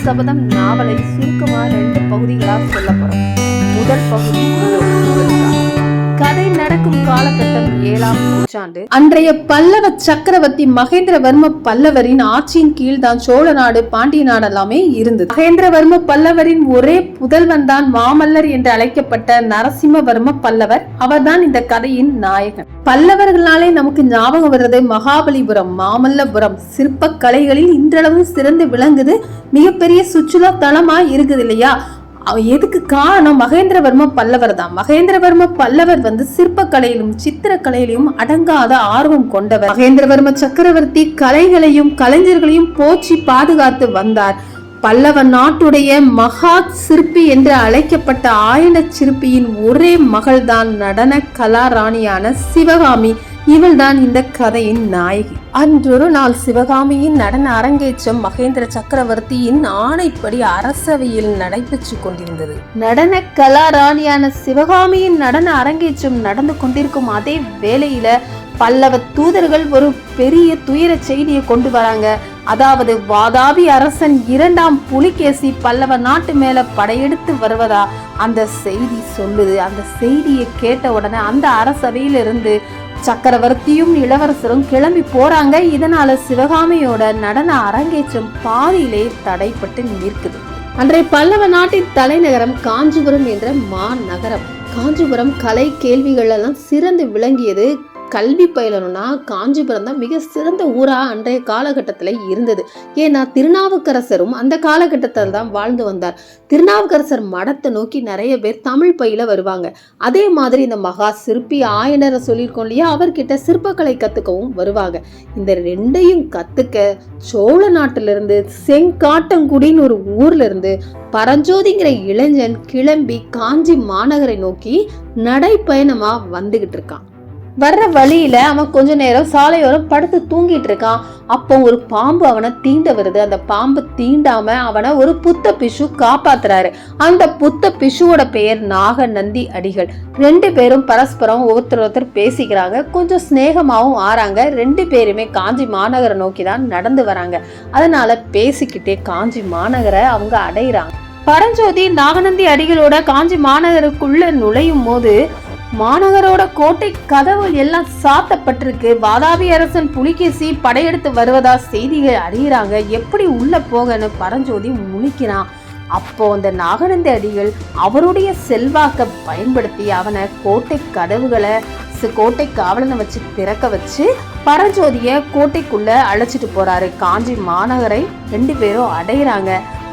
சபதம் நாவலை சுருக்கமாக ரெண்டு பகுதிகளாக சொல்ல போறோம் முதல் பகுதி கதை நடக்கும் காலகட்டம் ஏழாம் நூற்றாண்டு. அன்றைய பல்லவ சக்கரவர்த்தி மகேந்திரவர்ம பல்லவரின் ஆட்சியின் கீழ் தான் சோழ நாடு பாண்டிய நாடு எல்லாமே இருந்தது. மகேந்திரவர்ம பல்லவரின் ஒரே புதல்வன் தான் மாமல்லர் என்று அழைக்கப்பட்ட நரசிம்மவர்ம பல்லவர். அவர்தான் இந்த கதையின் நாயகன். பல்லவர்களாலே நமக்கு ஞாபகம் வர்றது மகாபலிபுரம் மாமல்லபுரம் சிற்ப கலைகளில் இன்றளவும் சிறந்து விளங்குது மிகப்பெரிய சுற்றுலா தலமா இருக்குது இல்லையா எதுக்கு காரணம்? மகேந்திரவர்ம பல்லவர் தான் மகேந்திரவர்ம பல்லவர் வந்து சிற்பக்கலையிலும் சித்திரக்கலையிலும் அடங்காத ஆர்வம் கொண்டவர். மகேந்திரவர்ம சக்கரவர்த்தி கலைகளையும் கலைஞர்களையும் போற்றி பாதுகாத்து வந்தார். பல்லவ நாட்டுடைய மகா சிற்பி என்று அழைக்கப்பட்ட ஆயன சிற்பியின் ஒரே மகள்தான் நடன கலாராணியான சிவகாமி. இவள்தான் இந்த கதையின் நாயகி. அன்றொரு நாள் சிவகாமியின் நடன அரங்கேற்றம் மகேந்திர சக்கரவர்த்தியின் ஆணைப்படி அரசவையில் நடைபெற்று கொண்டிருந்தது. நடன கலாராணியான சிவகாமியின் நடன அரங்கேற்றம் நடந்து கொண்டிருக்கும் அதே வேளையில பல்லவ தூதர்கள் ஒரு பெரிய துயர செய்தியை கொண்டு வராங்க. அதாவது வாதாபி அரசன் இரண்டாம் புலிகேசி பல்லவ நாட்டு மேல படையெடுத்து வருவதா அந்த செய்தி சொல்லுது. அந்த செய்தியை கேட்ட உடனே அந்த அரசவையிலிருந்து சக்கரவர்த்தியும் இளவரசரும் கிளம்பி போறாங்க. இதனால சிவகாமியோட நடன அரங்கேற்றம் பாதியிலே தடைப்பட்டு நிற்குது. அன்றைய பல்லவ நாட்டின் தலைநகரம் காஞ்சிபுரம் என்ற மாநகரம். காஞ்சிபுரம் கலை கேள்விகள் எல்லாம் சிறந்து விளங்கியது கல்வி பயிலணும்னா காஞ்சிபுரம் தான் மிக சிறந்த ஊராக அன்றைய காலகட்டத்தில் இருந்தது. ஏன்னா திருநாவுக்கரசரும் அந்த காலகட்டத்தில் தான் வாழ்ந்து வந்தார். திருநாவுக்கரசர் மடத்தை நோக்கி நிறைய பேர் தமிழ் பயில வருவாங்க. அதே மாதிரி இந்த மகா சிற்பி ஆயனரை சொல்லியிருக்கோம் இல்லையா? அவர்கிட்ட சிற்பக்கலை கற்றுக்கவும் வருவாங்க. இந்த ரெண்டையும் கற்றுக்க சோழ நாட்டிலிருந்து செங்காட்டங்குடின்னு ஒரு ஊர்ல இருந்து பரஞ்சோதிங்கிற இளைஞன் கிளம்பி காஞ்சி மாநகரை நோக்கி நடைப்பயணமாக வந்துகிட்டு இருக்கான். வர்ற வழியில அவன் கொஞ்ச நேரம் சாலையோரம் படுத்து தூங்கிட்டு இருக்கான். அப்போ ஒரு பாம்பு அவனை தீண்ட வருது. அந்த பாம்பு தீண்டாம அவனை ஒரு புத்த பிஷு காப்பாத்துறாரு. அந்த புத்த பிஷுவோட பெயர் நாக நந்தி அடிகள். ரெண்டு பேரும் பரஸ்பரம் ஒருத்தர் ஒருத்தர் பேசிக்கிறாங்க. கொஞ்சம் சிநேகமாவும் ஆறாங்க. ரெண்டு பேருமே காஞ்சி மாநகரை நோக்கி தான் நடந்து வராங்க. அதனால பேசிக்கிட்டே காஞ்சி மாநகரை அவங்க அடையிறாங்க. பரஞ்சோதி நாகநந்தி அடிகளோட காஞ்சி மாநகருக்குள்ள நுழையும் போது மாநகரோட கோட்டை கதவு எல்லாம் சாத்தப்பட்டிருக்கு. வாதாபி அரசன் புலிகேசி படையெடுத்து வருவதா செய்திகள் அறிகிறாங்க. எப்படி உள்ள போகன்னு பரஞ்சோதி முழிக்கிறான் அப்போ அந்த நாகநந்தி அடிகள் அவருடைய செல்வாக்க பயன்படுத்தி அவனை கோட்டை கதவுகளை கோட்டை காவலனை வச்சு திறக்க வச்சு பரஞ்சோதிய கோட்டைக்குள்ள அழைச்சிட்டு போறாரு. காஞ்சி மாநகரை ரெண்டு பேரும் அடையிறாங்க.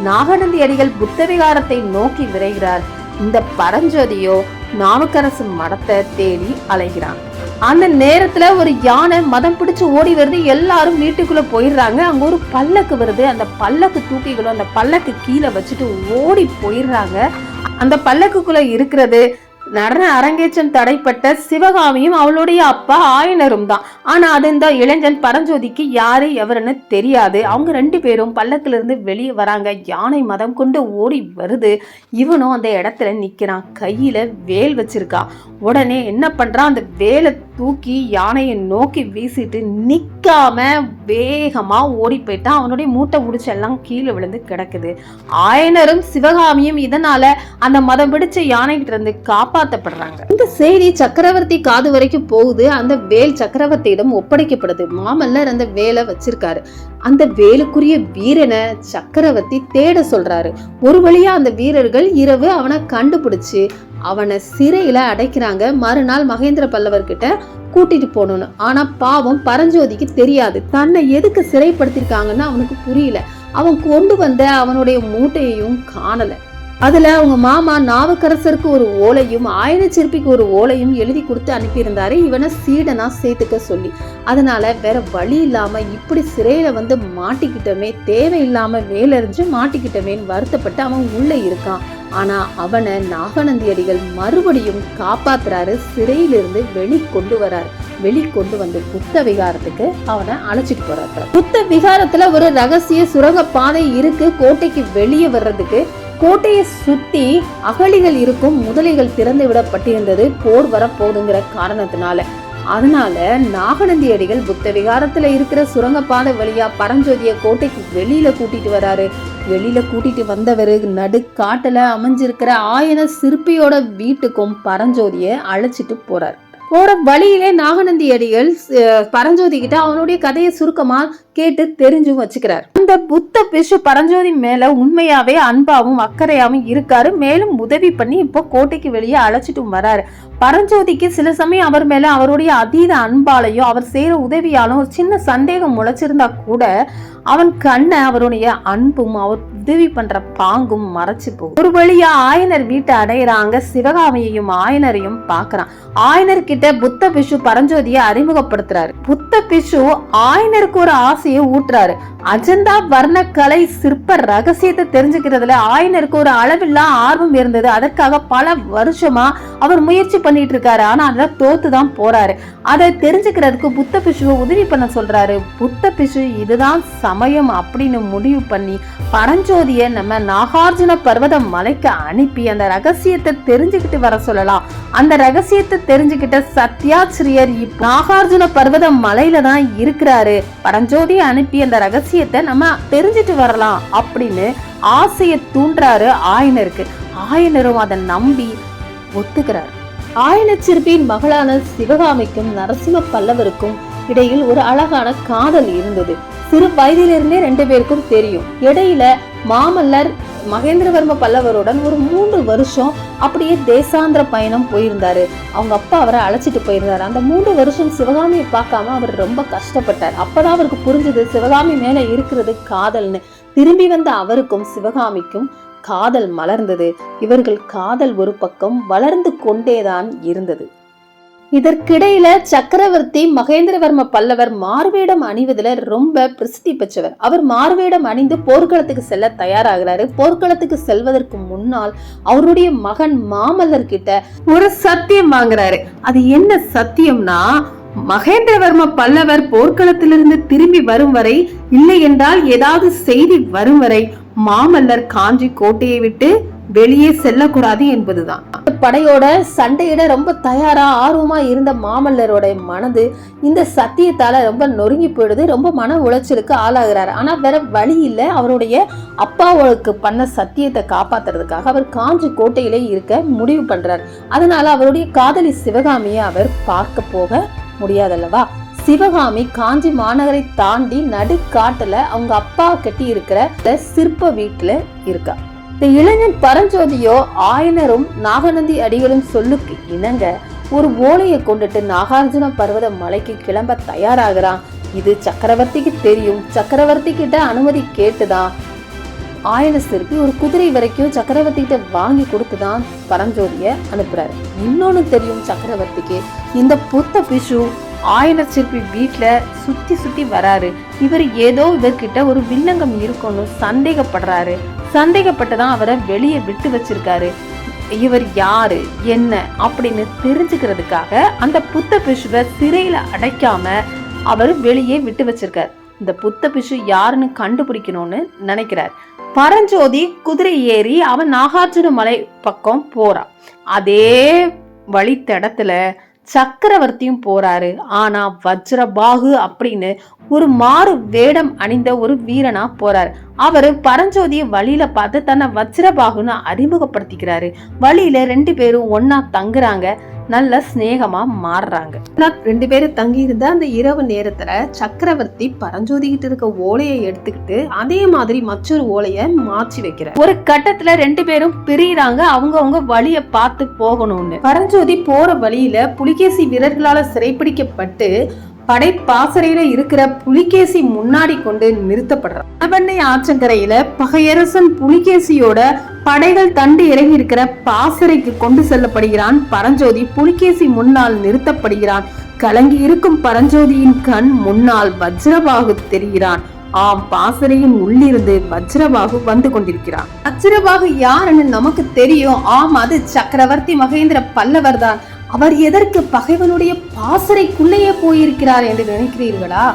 நாகநந்தி அடிகள் புத்த விகாரத்தை நோக்கி விரைகிறார். இந்த பரஞ்சோதியோ நாவுக்கரசு மடத்தை தேடி அலைகிறான். அந்த நேரத்துல ஒரு யானை மதம் பிடிச்சு ஓடி வருது. எல்லாரும் வீட்டுக்குள்ள போயிடுறாங்க. அங்க ஒரு பல்லக்கு வருது. அந்த பல்லக்கு தூக்கிகளும் அந்த பல்லக்கு கீழே வச்சுட்டு ஓடி போயிடுறாங்க. அந்த பல்லக்குக்குள்ள இருக்கிறது நடன அரங்கேற்றம் தடைப்பட்ட சிவகாமியும் அவளுடைய அப்பா ஆயனரும் தான். ஆனா அது இந்த இளைஞன் பரஞ்சோதிக்கு யாரு எவருன்னு தெரியாது. அவங்க ரெண்டு பேரும் பள்ளத்திலிருந்து வெளியே வராங்க. யானை மதம் கொண்டு ஓடி வருது. இவனும் அந்த இடத்துல நிக்கிறான். கையில வேல் வச்சிருக்கான் உடனே என்ன பண்றான்? அந்த வேலை தூக்கி யானையை நோக்கி வீசிட்டு நிக்காம வேகமா ஓடி போயிட்டான். அவனுடைய மூட்டை முடிச்செல்லாம் கீழே விழுந்து கிடக்குது. ஆயனரும் சிவகாமியும் இதனால அந்த மதம் பிடிச்ச யானைகிட்ட இருந்து காப்பாற்றப்படுறாங்க இந்த செய்தி சக்கரவர்த்தி காது வரைக்கும் போகுது. அந்த வேல் சக்கரவர்த்தியிடம் ஒப்படைக்கப்படுது. மாமல்லர் அந்த வேலை வச்சிருக்காரு. அந்த வேலுக்குரிய வீரனை சக்கரவர்த்தி தேட சொல்றாரு. ஒரு வழியா அந்த வீரர்கள் இரவு அவனை கண்டுபிடிச்சு அவனை சிறையில அடைக்கிறாங்க. மறுநாள் மகேந்திர பல்லவர்கிட்ட கூட்டிட்டு போகணும்னு. ஆனா பாவம் பரஞ்சோதிக்கு தெரியாது. தன்னை எதுக்கு சிறைப்படுத்திருக்காங்கன்னு அவனுக்கு புரியல. அவன் கொண்டு வந்த அவனுடைய மூட்டையையும் காணலை. அதுல அவங்க மாமா நாவுக்கரசருக்கு ஒரு ஓலையும் ஆயன சிற்பிக்கு ஒரு ஓலையும் எழுதி கொடுத்து அனுப்பியிருந்தாரு. இவனை சீடனா சேர்த்துக்க சொல்லி. அதனால வேற வழி இல்லாம இப்படி சிறையில வந்து மாட்டிக்கிட்டமே தேவையில்லாம வேலறிஞ்சு மாட்டிக்கிட்டமேன்னு வருத்தப்பட்டு அவன் உள்ள இருக்கான். ஆனா அவனை நாகநந்தியடிகள் மறுபடியும் காப்பாத்துறாரு. சிறையிலிருந்து வெளி கொண்டு வராரு. வெளிக்கொண்டு வந்து புத்த விகாரத்துக்கு அவனை அழைச்சிட்டு போறாரு. புத்த விகாரத்துல ஒரு ரகசிய சுரங்க பாதை இருக்கு. கோட்டைக்கு வெளியே வர்றதுக்கு கோட்டையை சுற்றி அகழிகள் இருக்கும் முதலைகள் திறந்து விடப்பட்டிருந்தது போர் வரப்போகுதுங்கிற காரணத்தினால. அதனால நாகநந்தி அடிகள் புத்த விகாரத்துல இருக்கிற சுரங்கப்பாதை வழியா பரஞ்சோதிய கோட்டைக்கு வெளியில கூட்டிட்டு வராரு. வெளியில கூட்டிட்டு வந்தவர் நடு காட்டுல அமைஞ்சிருக்கிற ஆயன சிற்பியோட வீட்டுக்கும் பரஞ்சோதிய அழைச்சிட்டு போறாரு. போற வழியிலே நாகநந்தி அடிகள் பரஞ்சோதி கிட்ட அவனுடைய கதையை சுருக்கமா கேட்டு தெரிஞ்சும் வச்சுக்கிறார். அந்த புத்த பிஷு பரஞ்சோதி மேல உண்மையாவே அன்பாவும் அக்கறையாவும் இருக்காரு. மேலும் உதவி பண்ணி இப்போ கோட்டைக்கு வெளியே அழைச்சிட்டும் வராரு. பரஞ்சோதிக்கு சில சமயம் அவர் மேல அவருடைய அதீத அன்பாலையும் அவர் செய்யற உதவியாலும் ஒரு சின்ன சந்தேகம் முளைச்சிருந்தா கூட அவன் கண்ணை அவருடைய அன்பும் அவர் உதவி பண்ற பாங்கும் மறைச்சு போகும். ஒரு வழியா ஆயனர் வீட்டை அடையிறாங்க. சிவகாமியையும் ஆயனரையும் பாக்குறான் ஆயனர் கிட்ட புத்த பிஷு பரஞ்சோதியை அறிமுகப்படுத்துறாரு. புத்த பிஷு ஆயனருக்கு ஒரு ஆசையை ஊட்டுறாரு. அஜந்தா வர்ணக்கலை சிற்ப ரகசியத்தை தெரிஞ்சுக்கிறதுல ஆயனருக்கு ஒரு அளவில்லா ஆர்வம் இருந்தது. அதற்காக பல வருஷமா அவர் முயற்சி பண்ணிட்டு இருக்காரு. ஆனா அதை தோத்து தான் போறாரு. அதை தெரிஞ்சுக்கிறதுக்கு புத்த பிஷுவை உதவி பண்ண சொல்றாரு. புத்த பிஷு இதுதான் சமயம் அப்படின்னு முடிவு பண்ணி பரஞ்சோதிய நம்ம நாகார்ஜுன பர்வத மலைக்கு அனுப்பி அந்த ரகசியத்தை தெரிஞ்சுக்கிட்டு வர சொல்லலாம். அந்த ரகசியத்தை தெரிஞ்சுக்கிட்ட சத்யாச்சிரியர் இப்ப நாகார்ஜுன பர்வத மலையில தான் இருக்கிறாரு. பரஞ்சோதி அனுப்பி அந்த ரகசியத்தை நம்ம தெரிஞ்சுட்டு வரலாம் அப்படின்னு ஆசையை தூண்டுறாரு ஆயனருக்கு. ஆயனரும் அதை நம்பி ஒத்துக்கிறார். ஆயன சிற்பியின் மகளான சிவகாமிக்கும் நரசிம்ம பல்லவருக்கும் இடையில் ஒரு அழகான காதல் இருந்தது. சிறு வயதிலிருந்தே ரெண்டு பேருக்கும் தெரியும். இடையில மாமல்லர் மகேந்திரவர்ம பல்லவருடன் ஒரு மூன்று வருஷம் அப்படியே தேசாந்திர பயணம் போயிருந்தாரு. அவங்க அப்பா அவரை அழைச்சிட்டு போயிருந்தாரு. அந்த மூன்று வருஷம் சிவகாமியை பார்க்காம அவர் ரொம்ப கஷ்டப்பட்டார். அப்பதான் அவருக்கு புரிஞ்சது சிவகாமி மேல இருக்கிறது காதல்னு. திரும்பி வந்த அவருக்கும் சிவகாமிக்கும் காதல் மலர்ந்தது. இவர்கள் காதல் ஒரு பக்கம் வளர்ந்து கொண்டேதான் இருந்தது. இதற்கிடையில சக்கரவர்த்தி மகேந்திரவர்ம பல்லவர் மார்வேடம் அணிவதுல ரொம்ப பிரசித்தி பெற்றவர். அவர் மார்வேடம் அணிந்து போர்க்களத்துக்கு செல்ல தயாராகிறாரு. போர்க்களத்துக்கு செல்வதற்கு முன்னால் அவருடைய மகன் மாமல்லர் கிட்ட ஒரு சத்தியம் வாங்குறாரு. அது என்ன சத்தியம்னா மகேந்திரவர்ம பல்லவர் போர்க்களத்திலிருந்து திரும்பி வரும் வரை இல்லை என்றால் ஏதாவது செய்தி வரும் வரை மாமல்லர் காஞ்சி கோட்டையை விட்டு வெளியே செல்லக்கூடாது என்பதுதான். படையோட சண்டையிட ரொம்ப தயாரா ஆர்வமா இருந்த மாமல்லரோட மனது இந்த சத்தியத்தால ரொம்ப நொறுங்கி போயிடுது ரொம்ப மன உளைச்சலுக்கு ஆளாகிறாரு. ஆனா வேற வழி இல்ல. அவருடைய அப்பாவுக்கு பண்ண சத்தியத்தை காப்பாத்துறதுக்காக அவர் காஞ்சி கோட்டையிலே இருக்க முடிவு பண்றார். அதனால அவருடைய காதலி சிவகாமியை அவர் பார்க்க போக முடியாதல்லவா? சிவகாமி காஞ்சி மாநகரை தாண்டி நடுக்காட்டுல அவங்க அப்பா கட்டி இருக்கிற சிற்ப வீட்டுல இருக்கா. இந்த இளைஞன் பரஞ்சோதியோ ஆயனரும் நாகநந்தி அடிகளும் சொல்லுக்கு இணங்க ஒரு ஓலையை கொண்டுட்டு நாகார்ஜுன பர்வத மலைக்கு கிளம்ப தயாராகிறான். இது சக்கரவர்த்திக்கு தெரியும். சக்கரவர்த்தி கிட்ட அனுமதி கேட்டுதான். ஆயன சிற்பி ஒரு குதிரை வரைக்கும் சக்கரவர்த்தி கிட்ட வாங்கி கொடுத்துதான் பரஞ்சோதிய அனுப்புறாரு. இன்னொன்னு தெரியும் சக்கரவர்த்திக்கு. இந்த புத்த பிஷு ஆயன சிற்பி வீட்டில் சுற்றி சுற்றி வராரு. இவர் ஏதோ இவர்கிட்ட ஒரு வில்லங்கம் இருக்கும்னு சந்தேகப்படுறாரு. சந்தேகப்பட்டுதான் அவரை வெளியே விட்டு வச்சிருக்காரு. இவர் யாரு என்ன அப்படின்னு தெரிஞ்சுக்கிறதுக்காக அந்த புத்த பிஷுவை சிறையில அடைக்காம அவர் வெளியே விட்டு வச்சிருக்கார். இந்த புத்த பிஷு யாருன்னு கண்டுபிடிக்கணும்னு நினைக்கிறார். பரஞ்சோதி குதிரை ஏறி அவன் நாகார்ஜுன மலை பக்கம் போறான். அதே வழித்தடத்துல சக்கரவர்த்தியும் போறாரு. ஆனா வஜ்ரபாகு அப்படின்னு ஒரு மாறு வேடம் அணிந்த ஒரு வீரனா போறாரு. அவரு பரஞ்சோதிய வழியில பார்த்து தன்னை வஜ்ரபாகுன்னு அறிமுகப்படுத்திக்கிறாரு. வழியில ரெண்டு பேரும் ஒன்னா தங்குறாங்க. நல்ல சிநேகமா மாறுறாங்க. ரெண்டு பேரும் தங்கி இருந்த அந்த இரவு நேரத்துல சக்கரவர்த்தி பரஞ்சோதி கிட்ட இருக்க ஓலையை எடுத்துக்கிட்டு அதே மாதிரி மற்றொரு ஓலைய மாற்றி வைக்கிறார். ஒரு கட்டத்துல ரெண்டு பேரும் பிரியறாங்க. அவங்கவங்க வழிய பார்த்து போகணும்னு. பரஞ்சோதி போற வழியில புலிகேசி வீரர்களால சிறைப்பிடிக்கப்பட்டு படை பாசறையில இருக்கிற புலிகேசி முன்னாடி கொண்டு நிறுத்தப்படுறான். வடபெண்ணை ஆற்றங்கரையில பகையரசன் புலிகேசியோட படைகள் தண்டு இறங்கி இருக்கிற பாசறைக்கு கொண்டு செல்லப்படுகிறான். பரஞ்சோதி புலிகேசி முன்னால் நிறுத்தப்படுகிறான். கலங்கி இருக்கும் பரஞ்சோதியின் கண் முன்னால் வஜ்ரபாகு தெரிகிறான். ஆம் பாசறையின் உள்ளிருந்து வஜ்ரபாகு வந்து கொண்டிருக்கிறான். வஜ்ரபாகு யாருன்னு நமக்கு தெரியும். ஆம் அது சக்கரவர்த்தி மகேந்திர பல்லவர் தான். அவர் எதற்கு பகைவனுடைய பாசறைக்குள்ளேயே போயிருக்கிறார் என்று நினைக்கிறீர்களா?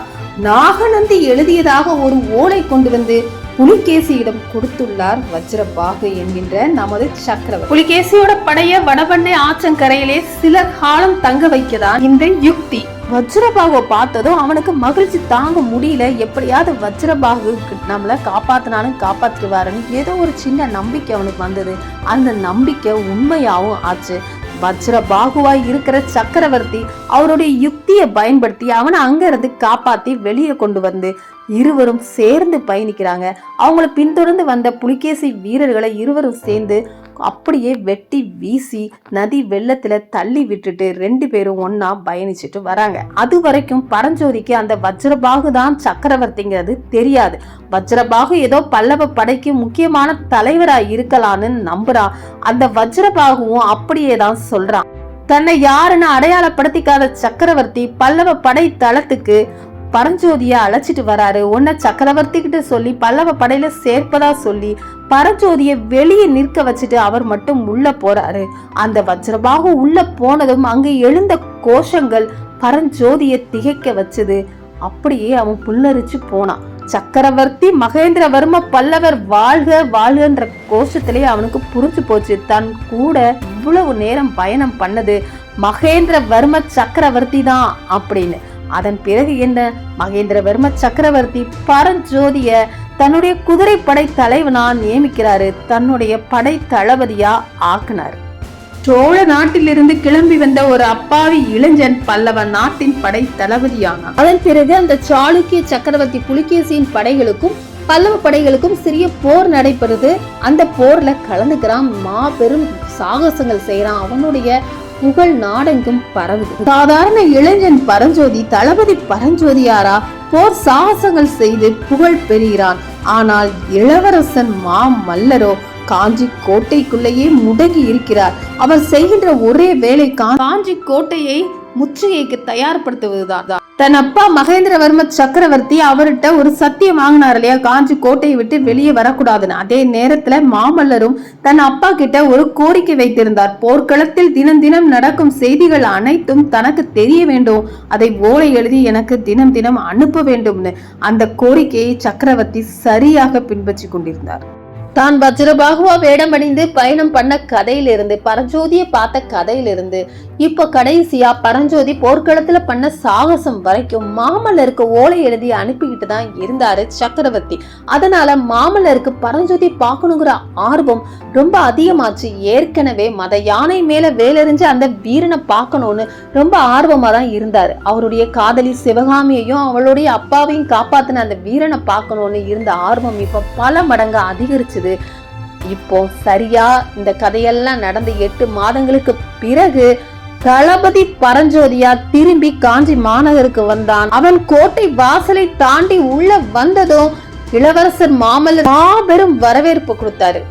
நாகநந்தி எழுதியதாக ஒரு ஓலை கொண்டு வந்து புலிகேசியிடம் கொடுத்துள்ளார் வஜ்ரபாகு என்கின்ற நமது சக்கரவர்த்தி. புலிகேசியோட படைய வடபண்ணை ஆற்றங்கரையிலே சில காலம் தங்க வைக்கதான் இந்த யுக்தி. வஜ்ரபாகுவை பார்த்ததும் அவனுக்கு மகிழ்ச்சி தாங்க முடியல. எப்படியாவது வஜ்ரபாகு நம்மளை காப்பாத்தினாலும் காப்பாற்றிடுவாருன்னு ஏதோ ஒரு சின்ன நம்பிக்கை அவனுக்கு வந்தது. அந்த நம்பிக்கை உண்மையாகவும் ஆச்சு. வஜ்ரபாகுவாய் இருக்கிற சக்கரவர்த்தி அவருடைய யுக்தியை பயன்படுத்தி அவனை அங்க இருந்து காப்பாத்தி வெளியே கொண்டு வந்து இருவரும் சேர்ந்து பயணிக்கிறாங்க. அவங்கள பின்தொடர்ந்து வந்த புலிகேசி வீரர்களை இருவரும் சேர்ந்து அப்படியே வெட்டி வீசி நதி வெள்ளத்துல தள்ளி விட்டுட்டு ரெண்டு பேரும் ஒன்றா பயணிச்சுட்டு வராங்க. அது வரைக்கும் பரஞ்சோதிக்கு அந்த வஜ்ரபாகு தான் சக்கரவர்த்திங்கிறது தெரியாது. வஜ்ரபாகு ஏதோ பல்லவ படைக்கு முக்கியமான தலைவராக இருக்கலாம்னு நம்புறான் அந்த வஜ்ரபாகுவும் அப்படியே தான் சொல்றான். தன்னை யாருன்னு அடையாளப்படுத்திக்காத சக்கரவர்த்தி பல்லவ படை தளத்துக்கு பரஞ்சோதிய அழைச்சிட்டு வராரு. உன்னை சக்கரவர்த்தி கிட்ட சொல்லி பல்லவ படையில சேர்ப்பதா சொல்லி பரஞ்சோதிய வெளியே நிற்க வச்சுட்டு அவர் மட்டும் உள்ள போறாரு. அந்த வஜ்ரபாகு உள்ள போனதும் அங்கு எழுந்த கோஷங்கள் பரஞ்சோதிய திகைக்க வச்சது. அப்படியே அவன் புல்லரிச்சு போனான். சக்கரவர்த்தி மகேந்திரவர்ம பல்லவர் வாழ்க வாழ்கன்ற கோஷத்திலேயே அவனுக்கு புரிஞ்சு போச்சு. தன் கூட இவ்வளவு நேரம் பயணம் பண்ணது மகேந்திரவர்ம சக்கரவர்த்தி தான் அப்படின்னு. அதன் பிறகு என்ன? மகேந்திரவர்ம சக்கரவர்த்தி பரஞ்சோதிய தன்னுடைய குதிரைப்படை தலைவனா நியமிக்கிறாரு. தன்னுடைய படை தளபதியா ஆக்குனார். சோழ நாட்டிலிருந்து கிளம்பி வந்த ஒரு அப்பாவி இளைஞன் பல்லவ நாட்டின் படை தளபதியானான். அதன் பிறகு அந்த சாளுக்கிய சக்கரவர்த்தி புலிகேசியின் படைகளுக்கும் பல்லவ படைகளுக்கும் சிறிய போர் நடைபெறுது. அந்த போர்ல கலந்துக்கிறான். மாபெரும் சாகசங்கள் செய்யறான் அவனுடைய புகழ் நாடெங்கும் பரவுது. சாதாரண இளைஞன் பரஞ்சோதி தளபதி பரஞ்சோதியாரா போர் சாகசங்கள் செய்து புகழ் பெறுகிறான் ஆனால் இளவரசன் மா மல்லரோ காஞ்சி கோட்டைக்குள்ளேயே முடங்கி இருக்கிறார். அவர் செய்கின்ற ஒரே வேலை கா- காஞ்சி கோட்டையை முற்றுகைக்கு தயார்படுத்துவதுதான். தன் அப்பா மகேந்திரவர்ம சக்கரவர்த்தி அவர்கிட்ட ஒரு சத்தியம் வாங்கினார் இல்லையா? காஞ்சி கோட்டையை விட்டு வெளியே வரக்கூடாதுன்னு. அதே நேரத்துல மாமல்லரும் தன் அப்பா கிட்ட ஒரு கோரிக்கை வைத்திருந்தார். போர்க்களத்தில் தினம் தினம் நடக்கும் செய்திகள் அனைத்தும் தனக்கு தெரிய வேண்டும். அதை ஓலை எழுதி எனக்கு தினம் தினம் அனுப்ப வேண்டும்னு. அந்த கோரிக்கையை சக்கரவர்த்தி சரியாக பின்பற்றி கொண்டிருந்தார். தான் வஜ்ரபாகுவா வேடமணிந்து பயணம் பண்ண கதையிலிருந்து பரஞ்சோதியை பார்த்த கதையிலிருந்து இப்போ கடைசியா பரஞ்சோதி போர்க்களத்துல பண்ண சாகசம் வரைக்கும் மாமல்லருக்கு ஓலை எழுதி அனுப்பிக்கிட்டு தான் இருந்தாரு சக்கரவர்த்தி. அதனால மாமல்லருக்கு பரஞ்சோதி பார்க்கணுங்கிற ஆர்வம் ரொம்ப அதிகமாச்சு. ஏற்கனவே மத யானை மேல வேலறிஞ்சு அந்த வீரனை பார்க்கணும்னு ரொம்ப ஆர்வமா தான் இருந்தாரு. அவருடைய காதலி சிவகாமியையும் அவளுடைய அப்பாவையும் காப்பாத்தின அந்த வீரனை பார்க்கணும்னு இருந்த ஆர்வம் இப்ப பல மடங்கு அதிகரிச்சது இப்போ சரியா இந்த கதையெல்லாம் நடந்து எட்டு மாதங்களுக்கு பிறகு தளபதி பரஞ்சோதியா திரும்பி காஞ்சி மாநகருக்கு வந்தான். அவன் கோட்டை வாசலை தாண்டி உள்ள வந்ததும் இளவரசர் மாமல்லர் மாபெரும் வரவேற்பு கொடுத்தாரு.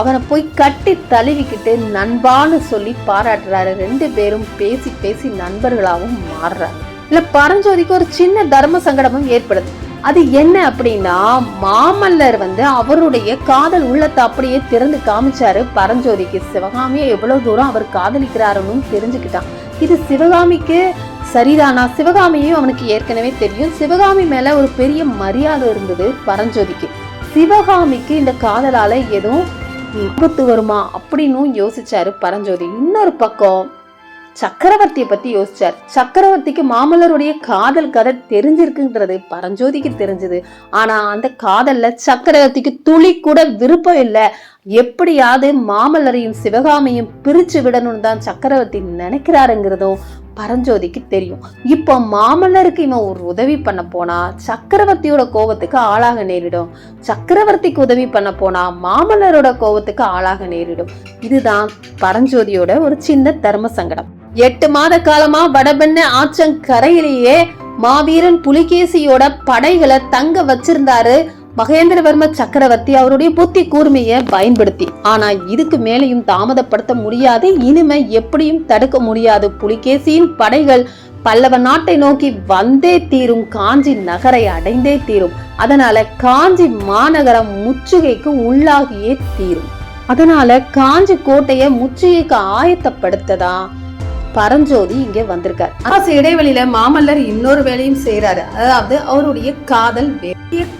அவனை போய் கட்டி தழுவிக்கிட்டு நண்பான்னு சொல்லி பாராட்டுறாரு. ரெண்டு பேரும் பேசி பேசி நண்பர்களாகவும் மாறுறாரு இல்ல பரஞ்சோதிக்கு ஒரு சின்ன தர்ம சங்கடமும் ஏற்படுது. அது என்ன அப்படின்னா மாமல்லர் வந்து அவருடைய காதல் உள்ளத்தை அப்படியே திறந்து காமிச்சாரு. பரஞ்சோதிக்கு சிவகாமியை எவ்வளவு தூரம் அவர் காதலிக்கிறாருன்னு தெரிஞ்சுக்கிட்டான். இது சிவகாமிக்கு சரிதானா? சிவகாமியும் அவனுக்கு ஏற்கனவே தெரியும். சிவகாமி மேல ஒரு பெரிய மரியாதை இருந்தது பரஞ்சோதிக்கு. சிவகாமிக்கு இந்த காதலால எதுவும் ஆபத்து வருமா அப்படின்னும் யோசிச்சாரு பரஞ்சோதி. இன்னொரு பக்கம் சக்கரவர்த்தியை பத்தி யோசிச்சார். சக்கரவர்த்திக்கு மாமல்லருடைய காதல் கதை தெரிஞ்சிருக்குன்றது பரஞ்சோதிக்கு தெரிஞ்சது. ஆனா அந்த காதல்ல சக்கரவர்த்திக்கு துளி கூட விருப்பம் இல்லை. எப்படியாவது மாமல்லரையும் சிவகாமியும் பிரிச்சு விடணும்னு தான் சக்கரவர்த்தி நினைக்கிறாருங்கிறதும் பரஞ்சோதிக்கு தெரியும். இப்போ மாமல்லருக்கு இவன் ஒரு உதவி பண்ண போனா சக்கரவர்த்தியோட கோபத்துக்கு ஆளாக நேரிடும். சக்கரவர்த்திக்கு உதவி பண்ண போனா மாமல்லரோட கோபத்துக்கு ஆளாக நேரிடும். இதுதான் பரஞ்சோதியோட ஒரு சின்ன தர்ம சங்கடம். எட்டு மாத காலமா வடபெண்ண ஆற்றங்கரையிலேயே மாவீரன் புலிகேசியோட படைகளை தங்க வச்சிருந்தாரு. மகேந்திரவர்ம சக்கரவர்த்தி அவருடைய புத்தி கூர்மையை பயன்படுத்தி. ஆனா இதுக்கு மேலையும் தாமதப்படுத்த முடியாது. இனிமே எப்படியும் தடுக்க முடியாது. புலிகேசியின் படைகள் பல்லவ நாட்டை நோக்கி வந்தே தீரும். காஞ்சி நகரை அடைந்தே தீரும். அதனால காஞ்சி மாநகரம் முற்றுகைக்கு உள்ளாகியே தீரும். அதனால காஞ்சி கோட்டையை முற்றுகைக்கு ஆயத்தப்படுத்ததா? பரஞ்சோதி இங்க வந்திருக்கார். அரசு இடைவெளியில மாமல்லர் இன்னொரு வேலையும் செய்யறாரு அதாவது அவருடைய காதல்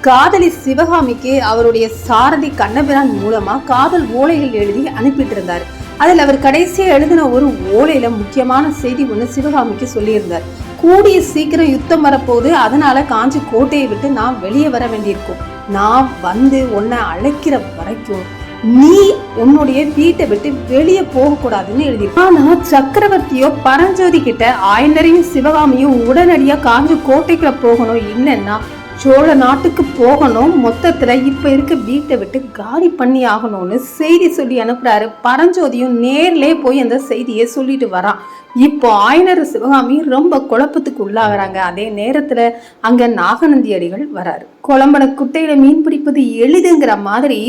காதலி சிவகாமிக்கு அவருடைய சாரதி கண்ணபிரான் மூலமா காதல் ஓலைகள் எழுதி அனுப்பிட்டு இருந்தார் அதில் அவர் கடைசியா எழுதின ஒரு ஓலையில முக்கியமான செய்தி ஒன்று சிவகாமிக்கு சொல்லியிருந்தார். கூடிய சீக்கிரம் யுத்தம் வரப்போகுது. அதனால காஞ்சி கோட்டையை விட்டு நான் வெளியே வர வேண்டியிருக்கும். நான் வந்து உன்னை அழைக்கிற வரைக்கும் நீ உன்னுடைய வீட்டை விட்டு வெளியே போகக்கூடாதுன்னு எழுதி ஆனா சக்கரவர்த்தியோ பரஞ்சோதி கிட்ட ஆயனரையும் சிவகாமியும் உடனடியா காஞ்சி கோட்டைக்குள்ள போகணும். இல்லைன்னா சோழ நாட்டுக்கு போகணும். மொத்தத்துல இப்ப இருக்க வீட்டை விட்டு காலி பண்ணி ஆகணும்னு செய்தி சொல்லி அனுப்புறாரு. பரஞ்சோதியும் நேர்லயே போய் அந்த செய்தியை சொல்லிட்டு வரான். இப்போ ஆயனர் சிவகாமி ரொம்ப குழப்பத்துக்கு உள்ளாகிறாங்க. அதே நேரத்துல அங்க நாகநந்தி அடிகள் வராரு. குழம்பன குட்டையில மீன் பிடிப்பது எளிதுங்கிற மாதிரி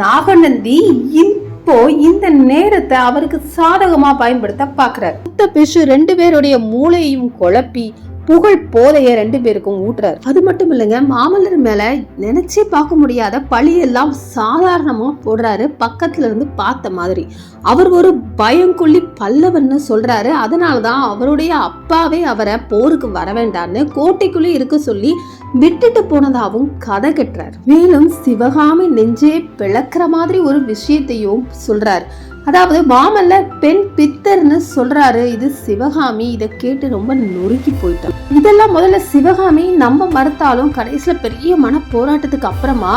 நாகநந்தி இப்போ இந்த நேரத்தை அவருக்கு சாதகமா பயன்படுத்த பாக்குறாரு. புத்த பிஷு ரெண்டு பேருடைய மூளையையும் குழப்பி புகழ் போதைய ரெண்டு பேருக்கும் ஊட்டுறாரு. அது மட்டும் இல்லைங்க மாமல்லர் மேல நினைச்சே பார்க்க முடியாத பழியெல்லாம் சாதாரணமா போடுறாரு பக்கத்துல இருந்து பார்த்த மாதிரி. அவர் ஒரு பயங்கொள்ளி பல்லவன்னு சொல்றாரு. அதனாலதான் அவருடைய அப்பாவே அவரை போருக்கு வர வேண்டாம்னு கோட்டைக்குள்ளே இருக்க சொல்லி விட்டுட்டு போனதாகவும் கதை கட்டுறார். மேலும் சிவகாமி நெஞ்சே பிளக்கிற மாதிரி ஒரு விஷயத்தையும் சொல்றார். அதாவது மாமல்ல பெண் பித்தர்னு சொல்றாரு இது சிவகாமி இதை கேட்டு ரொம்ப நொறுக்கி போயிட்டான் இதெல்லாம் முதல்ல சிவகாமி நம்ப மறுத்தாலும் கடைசியில பெரிய மன போராட்டத்துக்கு அப்புறமா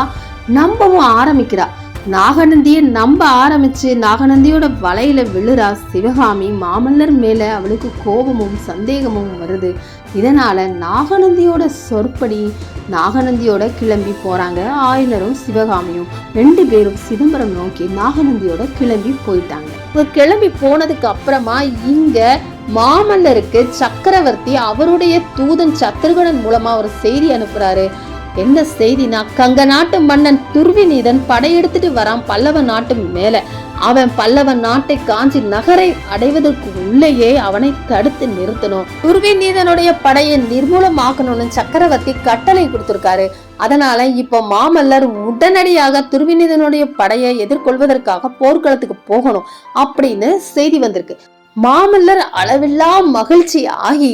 நம்பவும் ஆரம்பிக்கிறா. நாகநந்தியை நம்ப ஆரம்பிச்சு நாகநந்தியோட வலையில விழுறா சிவகாமி. மாமல்லர் மேல அவளுக்கு கோபமும் சந்தேகமும் வருது. இதனால நாகநந்தியோட சொற்படி நாகநந்தியோட கிளம்பி போறாங்க ஆயனரும் சிவகாமியும். ரெண்டு பேரும் சிதம்பரம் நோக்கி நாகநந்தியோட கிளம்பி போயிட்டாங்க. இப்போ கிளம்பி போனதுக்கு அப்புறமா இங்க மாமல்லருக்கு சக்கரவர்த்தி அவருடைய தூதன் சத்ருகணன் மூலமா ஒரு செய்தி அனுப்புறாரு. என்ன செய்தினா கங்க நாட்டு மன்னன் துர்விநீதன் படையெடுத்துட்டு வரான் பல்லவ நாட்டு மேல. அவன் பல்லவ நாட்டை காஞ்சி நகரை அடைவதற்கு உள்ளேயே அவனை தடுத்து நிறுத்தணும். துர்விநீதனுடைய படையை நிர்மூலமாக்கணும்னு சக்கரவர்த்தி கட்டளை கொடுத்திருக்காரு. அதனால இப்ப மாமல்லர் உடனடியாக துர்விநீதனுடைய படையை எதிர்கொள்வதற்காக போர்க்களத்துக்கு போகணும் அப்படின்னு செய்தி வந்திருக்கு. மாமல்லர் அளவில்லா மகிழ்ச்சி ஆகி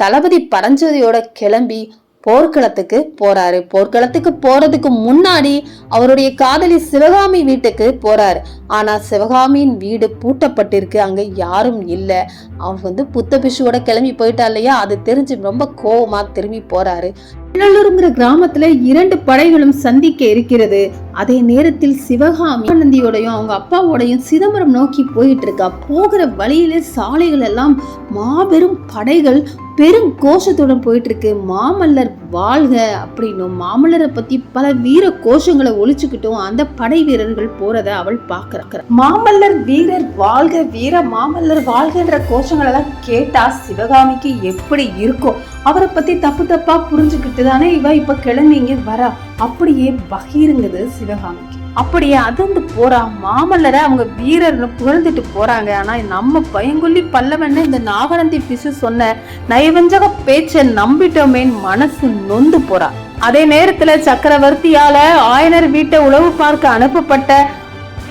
தளபதி பரஞ்சோதியோட கிளம்பி போர்க்களத்துக்கு போறாரு. போர்க்களத்துக்கு போறதுக்கு முன்னாடி அவருடைய காதலி சிவகாமி வீட்டுக்கு போறாரு. ஆனா சிவகாமியின் வீடு பூட்டப்பட்டிருக்கு. அங்க யாரும் இல்ல. அவர் வந்து புத்த பிஷுவோட கிளம்பி போயிட்டா இல்லையா? அது தெரிஞ்சு ரொம்ப கோவமா திரும்பி போறாரு. நல்லூருங்கிற கிராமத்துல இரண்டு படைகளும் சந்திக்க இருக்கிறது. அதே நேரத்தில் சிவகாமி ஆனந்தியோடையும் அவங்க அப்பாவோடையும் சிதம்பரம் நோக்கி போயிட்டு இருக்கா. போகிற வழியிலே சாலைகள் எல்லாம் மாபெரும் படைகள் பெரும் கோஷத்துடன் போயிட்டு இருக்கு. மாமல்லர் வாழ்க அப்படின்னும் மாமல்லரை பத்தி பல வீர கோஷங்களை ஒழிச்சுக்கிட்டும் அந்த படை வீரர்கள் போறத அவள் பாக்குறா மாமல்லர் வீரர் வாழ்க வீர மாமல்லர் வாழ்கன்ற கோஷங்கள் எல்லாம் கேட்டா சிவகாமிக்கு எப்படி இருக்கும் அவரை பத்தி தப்பு தப்பா புரிஞ்சுக்கிட்டு தானே இவ இப்ப கிளம்பி இங்கே வரா. அப்படியே பகீருங்குது சிவகாமிக்கு. அப்படியே அதிர்ந்து போறா. மாமல்லரை அவங்க வீரர்னு புகழ்ந்துட்டு போறாங்க. ஆனா நம்ம பயங்கொல்லி பல்லவன்னு இந்த நாகநந்தி பிசு சொன்ன நயவஞ்சக பேச்சை நம்பிட்டோமே மனசு நொந்து போறா. அதே நேரத்துல சக்கரவர்த்தியால ஆயனர் வீட்டை உளவு பார்க்க அனுப்பப்பட்ட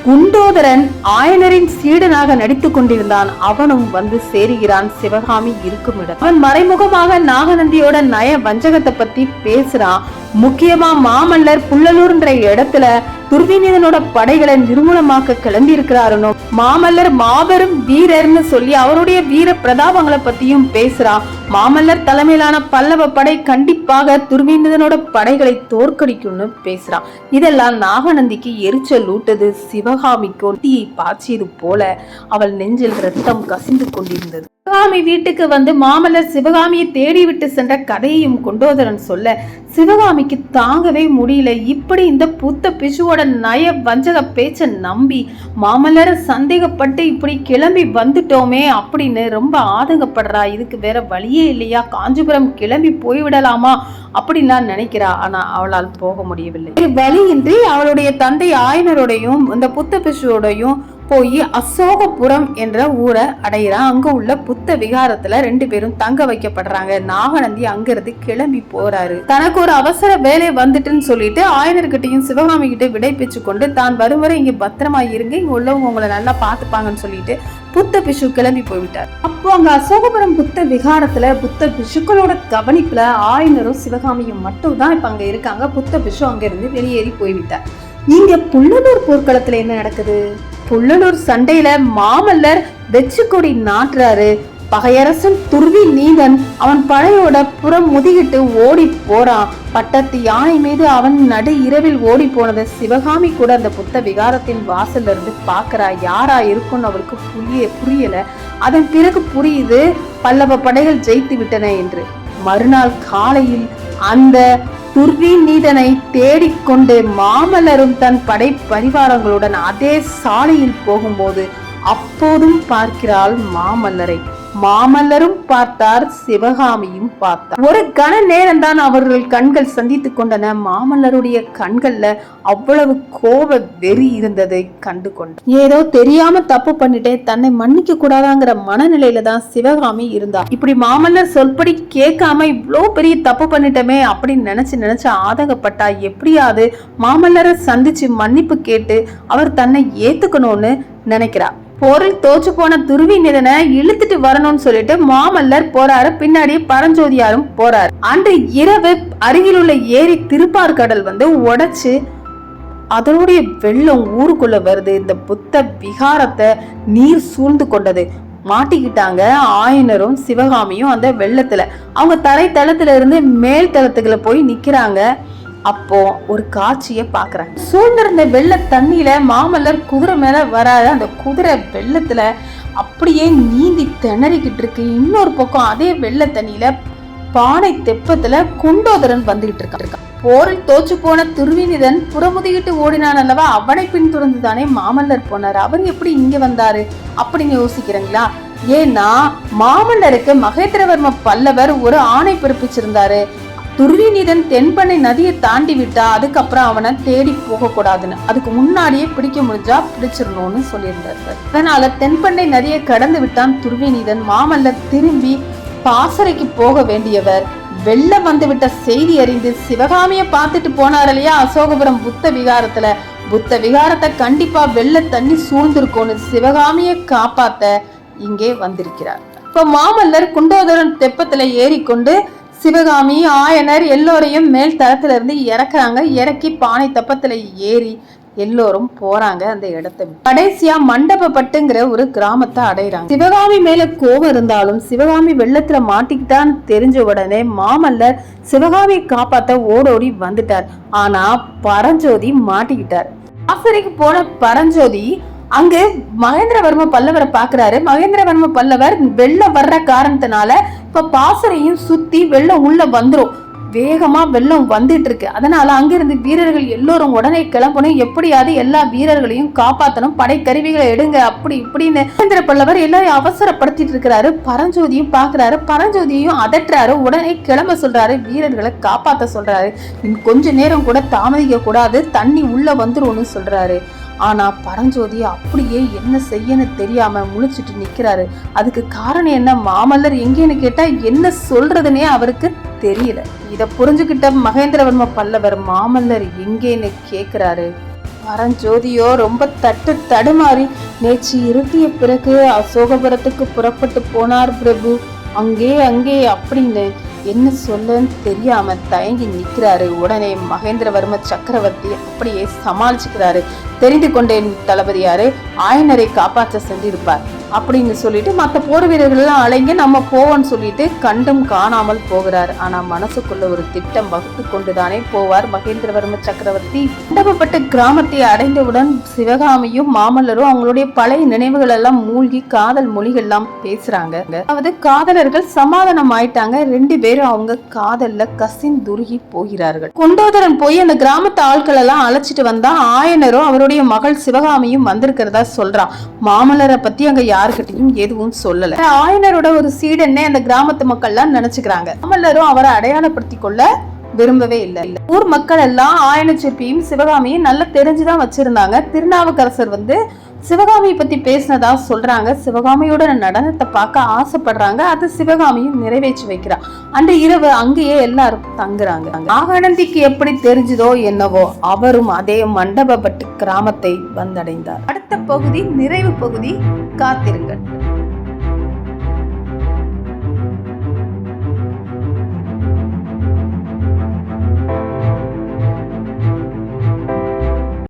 குண்டோதரன் ஆயனரின் சீடனாக நடித்துக் கொண்டிருந்தான். அவனும் வந்து சேருகிறான். சிவகாமி இருக்கும் இடம். அவன் மறைமுகமாக நாகநந்தியோட நய வஞ்சகத்தை பத்தி பேசுறான். முக்கியமா மாமல்லர் புள்ளலூர்ன்ற இடத்துல துர்விநீதனோட படைகளை நிர்மூலமாக்க கிளம்பி இருக்கிறாருனோ மாமல்லர் மாபெரும் வீரர்னு சொல்லி அவருடைய வீர பிரதாபங்களை பத்தியும் பேசுறான் மாமல்லர் தலைமையிலான பல்லவ படை கண்டிப்பாக துர்விநீதனோட படைகளை தோற்கடிக்கும்னு பேசுறான் இதெல்லாம் நாகநந்திக்கு எரிச்சல் ஊட்டது. சிவகாமிக்கு தீயை பாய்ச்சியது போல அவள் நெஞ்சில் ரத்தம் கசிந்து கொண்டிருந்தது. சிவகாமி வீட்டுக்கு வந்து மாமல்லர் சிவகாமியை தேடி விட்டு சென்ற கதையையும் கொண்டோதரன் சொல்ல சிவகாமிக்கு தாங்கவே முடியல. இப்படி இந்த புத்த பிசுவோட நய வஞ்சக பேச்சை நம்பி மாமல்லரை சந்தேகப்பட்டு இப்படி கிளம்பி வந்துட்டோமே அப்படின்னு ரொம்ப ஆதங்கப்படுறா. இதுக்கு வேற வழியே இல்லையா? காஞ்சிபுரம் கிளம்பி போய்விடலாமா அப்படின்லாம் நினைக்கிறா. ஆனா அவளால் போக முடியவில்லை. வழியின்றி அவளுடைய தந்தை ஆயனரோடையும் இந்த புத்த பிசுவோடையும் போய் அசோகபுரம் என்ற ஊரை அடையிறான் அங்க உள்ள புத்த விகாரத்துல ரெண்டு பேரும் தங்க வைக்கப்படுறாங்க. நாகநந்தி அங்கிருந்து கிளம்பி போறாரு. தனக்கு ஒரு அவசர வேலை வந்துட்டுன்னு சொல்லிட்டு ஆயனர்கிட்டையும் சிவகாமி கிட்ட விடைபெற்று கொண்டு தான் வரும் வரை இங்க பத்திரமா இருங்க. இங்க உள்ளவங்க உங்களை நல்லா பாத்துப்பாங்கன்னு சொல்லிட்டு புத்த பிஷு கிளம்பி போய்விட்டார். அப்போ அங்க அசோகபுரம் புத்த விகாரத்துல புத்த பிஷுக்களோட கவனிப்புல ஆயனரும் சிவகாமியும் மட்டும் தான் இப்ப அங்க இருக்காங்க. புத்த பிஷு அங்க இருந்து வெளியேறி போய்விட்டார். இங்க புள்ளலூர் போர்க்களத்துல என்ன நடக்குது? புள்ளலூர் சண்டையில மாமல்லர் வெச்சு கொடி நாட்டுறாரு. பகையரசன் துருவி நீதன் அவன் படையோட புறம் முதுகிட்டு ஓடி போறான். பட்டத்து யானை மீது அவன் நடு இரவில் ஓடி போனதை சிவகாமி கூட அந்த புத்த விகாரத்தின் வாசல்ல இருந்து பாக்குறா யாரா இருக்கும்னு அவளுக்கு புரிய புரியல. அதன் பிறகு புரியுது பல்லவ படைகள் ஜெயித்து விட்டன என்று. மறுநாள் காலையில் அந்த துர்வி நீதனை தேடிக்கொண்டு மாமல்லரும் தன் படை பரிவாரங்களுடன் அதே சாலையில் போகும்போது அப்போதும் பார்க்கிறாள் மாமல்லரை. மாமல்லரும் பார்த்தார் சிவகாமியும் பார்த்தார். ஒரு கன நேரம் தான் அவர்கள் கண்கள் சந்தித்துக் கொண்டன. மாமல்லருடைய கண்கள்ல அவ்வளவு கோப வெறி இருந்ததை கண்டு கொண்டார். ஏதோ தெரியாம தப்பு பண்ணிட்டே தன்னை மன்னிக்க கூடாதாங்கிற மனநிலையில தான் சிவகாமி இருந்தார். இப்படி மாமல்லர் சொல்படி கேட்காம இவ்வளோ பெரிய தப்பு பண்ணிட்டோமே அப்படின்னு நினைச்சு நினைச்சு ஆதகப்பட்டா எப்படியாவது மாமல்லரை சந்திச்சு மன்னிப்பு கேட்டு அவர் தன்னை ஏத்துக்கணும்னு நினைக்கிறா போரில் தோற்று போன துருவிநிதனை இழுத்துட்டு வரணும்னு சொல்லிட்டு மாமல்லர் போறாரு. பின்னாடி பரஞ்சோதியாரும் போறாரு. அன்று இரவு அருகிலுள்ள ஏரி திருப்பார்கடல் வந்து உடைச்சு அதனுடைய வெள்ளம் ஊருக்குள்ள வருது. இந்த புத்த விகாரத்தை நீர் சூழ்ந்து கொண்டது. மாட்டிக்கிட்டாங்க ஆயனரும் சிவகாமியும் அந்த வெள்ளத்துல. அவங்க தரை தளத்துல இருந்து மேல் தளத்துக்குள்ள போய் நிக்கிறாங்க. அப்போ ஒரு காட்சியை பாக்குறாங்க சூழ்ந்திருந்த வெள்ள தண்ணியில மாமல்லர் குதிரை மேல வராது அந்த குதிரை வெள்ளத்துல அப்படியே நீந்தி திணறிக்கிட்டு இருக்கு. இன்னொரு பக்கம் அதே வெள்ள தண்ணியில பானை தெப்பத்துல குண்டோதரன் வந்துகிட்டு இருக்கான். போரில் தோச்சு போன துருவினிதன் புறமுதுகிட்டு ஓடினான் அல்லவா? அவனை பின்தொடர்ந்து தானே மாமல்லர் போனார். அவர் எப்படி இங்க வந்தாரு அப்படின்னு யோசிக்கிறீங்களா? ஏன்னா மாமல்லருக்கு மகேந்திரவர்ம பல்லவர் ஒரு ஆணை பிறப்பிச்சிருந்தாரு. துர்விநீதன் தென்பண்ணை நதியை தாண்டி விட்டா அதுக்கப்புறம் அவனை தேடி போக கூடாதுன்னு அதுக்கு முன்னாடியே பிடிக்க முடிஞ்சா பிடிச்சிடணும்னு சொல்லியிருந்தாரு அதனால தென்பண்ணை நதியை கடந்து விட்டான் துர்விநீதன் மாமல்லர் திரும்பி பாசறைக்கு போக வேண்டியவர். வெள்ளம் வந்து விட்ட செய்தி அறிந்து சிவகாமியை பார்த்துட்டு போனார் இல்லையா? அசோகபுரம் புத்த விகாரத்துல. புத்த விகாரத்தை கண்டிப்பா வெள்ள தண்ணி சூழ்ந்திருக்கும்னு சிவகாமியை காப்பாத்த இங்கே வந்திருக்கிறார். இப்ப மாமல்லர் குண்டோதரன் தெப்பத்துல ஏறிக்கொண்டு சிவகாமி ஆயனர் எல்லோரையும் மேல் தளத்துல இருந்து இறக்குறாங்க. இறக்கி பானை தப்பத்துல ஏறி எல்லோரும் போறாங்க அந்த இடத்த கடைசியா மண்டபப்பட்டுங்கிற ஒரு கிராமத்தை அடையிறாங்க. சிவகாமி மேல கோபம் இருந்தாலும் சிவகாமி வெள்ளத்துல மாட்டிக்கிட்டான்னு தெரிஞ்ச உடனே மாமல்லர் சிவகாமி காப்பாத்த ஓடோடி வந்துட்டார். ஆனா பரஞ்சோதி மாட்டிக்கிட்டார். ஆசிரிக்கு போன பரஞ்சோதி அங்கு மகேந்திரவர்ம பல்லவரை பாக்குறாரு மகேந்திரவர்ம பல்லவர் வெள்ளம் வர்ற காரணத்தினால இப்போ பாசறையும் சுற்றி வெள்ளம் உள்ள வந்துடும் வேகமாக வெள்ளம் வந்துட்டு இருக்கு அதனால அங்கிருந்து வீரர்கள் எல்லோரும் உடனே கிளம்பணும். எப்படியாவது எல்லா வீரர்களையும் காப்பாற்றணும் படைக்கருவிகளை எடுங்க. அப்படி இப்படின்னு மகேந்திர பல்லவர் எல்லாரையும் அவசரப்படுத்திட்டு இருக்கிறாரு. பரஞ்சோதியும் பார்க்குறாரு. பரஞ்சோதியையும் அதட்டுறாரு. உடனே கிளம்ப சொல்றாரு. வீரர்களை காப்பாற்ற சொல்றாரு. இன் கொஞ்ச நேரம் கூட தாமதிக்க கூடாது தண்ணி உள்ள வந்துரும்னு சொல்றாரு. ஆனா பரஞ்சோதி அப்படியே என்ன செய்யன்னு தெரியாம முழிச்சிட்டு நிக்கிறாரு. அதுக்கு காரணம் என்ன? மாமல்லர் எங்கேன்னு கேட்டா என்ன சொல்றதுனே அவருக்கு தெரியல. இத புரிஞ்சுக்கிட்ட மகேந்திரவர்ம பல்லவர் மாமல்லர் எங்கேன்னு கேக்குறாரு. பரஞ்சோதியோ ரொம்ப தட்டு தடுமாறி நேற்று இருட்டிய பிறகு அசோகபுரத்துக்கு புறப்பட்டு போனார் பிரபு. அங்கே அங்கே அப்படின்னு என்ன சொல்லன்னு தெரியாம தயங்கி நிற்கிறாரு உடனே மகேந்திரவர்ம சக்கரவர்த்தி அப்படியே சமாளிச்சுக்கிறாரு. தெரிந்து கொண்டேன் தளபதியாரு. ஆயனரை காப்பாற்ற சென்றிருப்பார். அப்படின்னு சொல்லிட்டு மற்ற போர் வீரர்கள் எல்லாம் அலைங்க நம்ம போவோம்னு சொல்லிட்டு கண்டும் காணாமல் போகிறார். ஆனா மனசுக்குள்ள ஒரு திட்டம் வகுத்து கொண்டுதானே போவார் மகேந்திரவர்ம சக்கரவர்த்தி. மண்டபப்பட்ட கிராமத்தை அடைந்தவுடன் சிவகாமியும் மாமல்லரும் அவங்களுடைய பழைய நினைவுகள் எல்லாம் மூழ்கி காதல் மொழிகள் எல்லாம் பேசுறாங்க. அதாவது காதலர்கள் சமாதானம் ஆயிட்டாங்க. ரெண்டு பேரும் அவங்க காதல்ல கசின் துருகி போகிறார்கள். குண்டோதரன் போய் அந்த கிராமத்து ஆட்கள் எல்லாம் அழைச்சிட்டு வந்தா ஆயனரும் அவருடைய மகள் சிவகாமியும் வந்திருக்கிறதா சொல்றான். மாமல்லரை பத்தி அங்க யாருக்கிட்டையும் எதுவும் சொல்லல. ஆயனரோட ஒரு சீடன்னே அந்த கிராமத்து மக்கள்லாம் நினைச்சுக்கிறாங்க. அமலரும் அவரை அடையாளப்படுத்தி கொள்ள விரும்பவே இல்லை. ஊர் மக்கள் எல்லாம் ஆயனச்சிற்பியும் சிவகாமியும் நல்லா தெரிஞ்சுதான் வச்சிருந்தாங்க. திருநாவுக்கரசர் வந்து சிவகாமியை பத்தி பேசினதா சொல்றாங்க. சிவகாமியோட நடனத்தை பார்க்க ஆசைப்படுறாங்க. அது சிவகாமியும் நிறைவேற்றி வைக்கிறா. அந்த இரவு அங்கேயே எல்லாரும் தங்குறாங்க. ஆகநந்திக்கு எப்படி தெரிஞ்சதோ என்னவோ அவரும் அதே மண்டபப்பட்டு கிராமத்தை வந்தடைந்தார். அடுத்த பகுதி நிறைவு பகுதி காத்திருங்கள்.